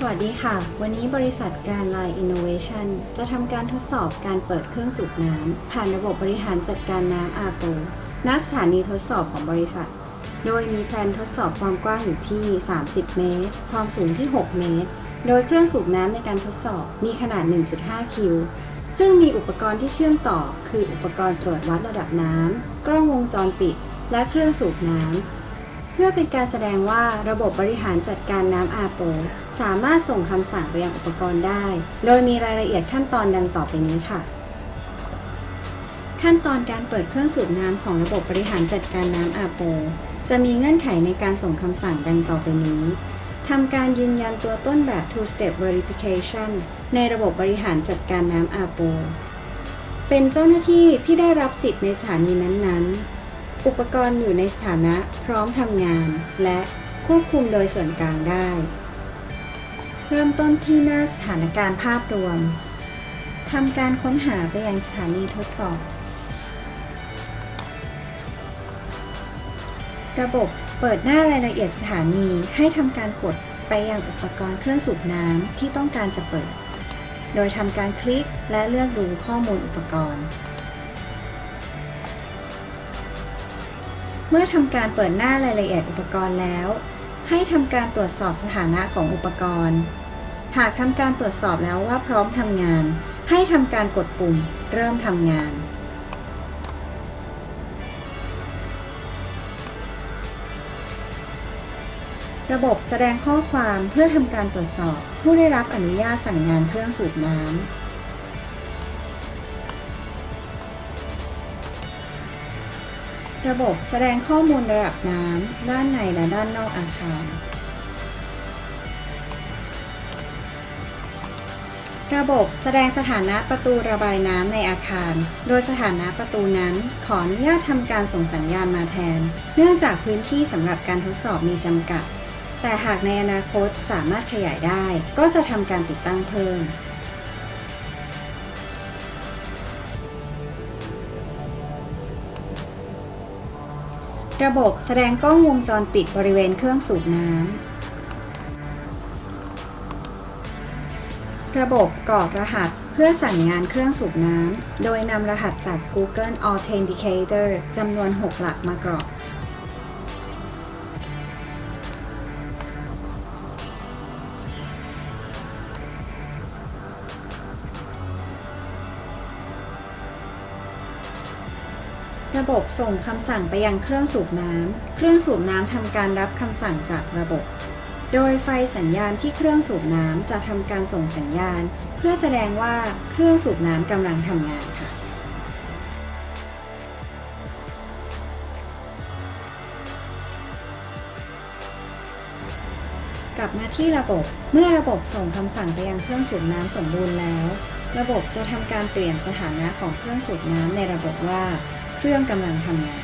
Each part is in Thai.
สวัสดีค่ะ วันนี้บริษัทการไลน์ Innovation จะทำการทดสอบการเปิดเครื่องสูบน้ำผ่านระบบบริหารจัดการน้ำอาโปณสถานีทดสอบของบริษัท โดยมีแผนทดสอบความกว้างอยู่ที่ 30 เมตร ความสูงที่ 6 เมตร โดยเครื่องสูบน้ำในการทดสอบมีขนาด 1.5 คิว ซึ่งมีอุปกรณ์ที่เชื่อมต่อ คืออุปกรณ์ตรวจวัดระดับน้ำกล้องวงจรปิด และเครื่องสูบน้ำ พื่อเป็นการแสดงว่าระบบบริหารจัดการน้ำอาโป สามารถส่งคำสั่งไปยังอุปกรณ์ได้ โดยมีรายละเอียดขั้นตอนดังต่อไปนี้ค่ะ ขั้นตอนการเปิดเครื่องสูบน้ำของระบบบริหารจัดการน้ำอาโป จะมีเงื่อนไขในการส่งคำสั่งดังต่อไปนี้ทำการยืนยันตัวต้นแบบ two step verification ในระบบบริหารจัดการน้ำอาโป เป็นเจ้าหน้าที่ที่ได้รับสิทธิ์ในสถานีนั้นๆ อุปกรณ์อยู่ในสถานะพร้อมทำงาน และควบคุมโดยส่วนกลางได้ เริ่มต้นที่หน้าสถานการณ์ภาพรวมทำการค้นหาไปยังสถานีทดสอบ ระบบเปิดหน้ารายละเอียดสถานีให้ทำการกดไปยังอุปกรณ์เครื่องสูบน้ำที่ต้องการจะเปิด โดยทำการคลิกและเลือกดูข้อมูลอุปกรณ์ เมื่อทำการเปิดหน้ารายละเอียดอุปกรณ์แล้ว ให้ทำการตรวจสอบสถานะของอุปกรณ์ หากทำการตรวจสอบแล้วว่าพร้อมทำงาน ให้ทำการกดปุ่มเริ่มทำงาน ระบบแสดงข้อความเพื่อทำการตรวจสอบ ผู้ได้รับอนุญาตสั่งงานเครื่องสูบน้ำ ระบบแสดงข้อมูลระดับน้ำด้านในและด้านนอกอาคาร ระบบแสดงสถานะประตูระบายน้ำในอาคาร โดยสถานะประตูนั้นขออนุญาตทำการส่งสัญญาณมาแทน เนื่องจากพื้นที่สำหรับการทดสอบมีจำกัด แต่หากในอนาคตสามารถขยายได้ ก็จะทำการติดตั้งเพิ่ม ระบบแสดงกล้องวงจรปิดบริเวณเครื่องสูบน้ำ ระบบกรอกรหัสเพื่อสั่งงานเครื่องสูบน้ำ โดยนำรหัสจาก Google Authenticator จำนวน 6 หลักมากรอก ระบบส่งคำสั่งไปยังเครื่องสูบน้ำ เครื่องสูบน้ำทำการรับคำสั่งจากระบบ โดยไฟสัญญาณที่เครื่องสูบน้ำจะทำการส่งสัญญาณ เพื่อแสดงว่าเครื่องสูบน้ำกำลังทำงานค่ะ กลับมาที่ระบบ เมื่อระบบส่งคำสั่งไปยังเครื่องสูบน้ำสมบูรณ์แล้ว ระบบจะทำการเปลี่ยนสถานะของเครื่องสูบน้ำในระบบว่า เครื่องกำลังทำงาน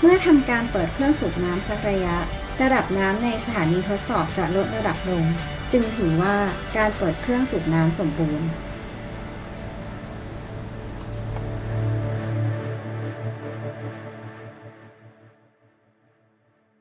เมื่อทำการเปิดเครื่องสูบน้ำสักระยะ ระดับน้ำในสถานีทดสอบจะลดระดับลง จึงถือว่าการเปิดเครื่องสูบน้ำสมบูรณ์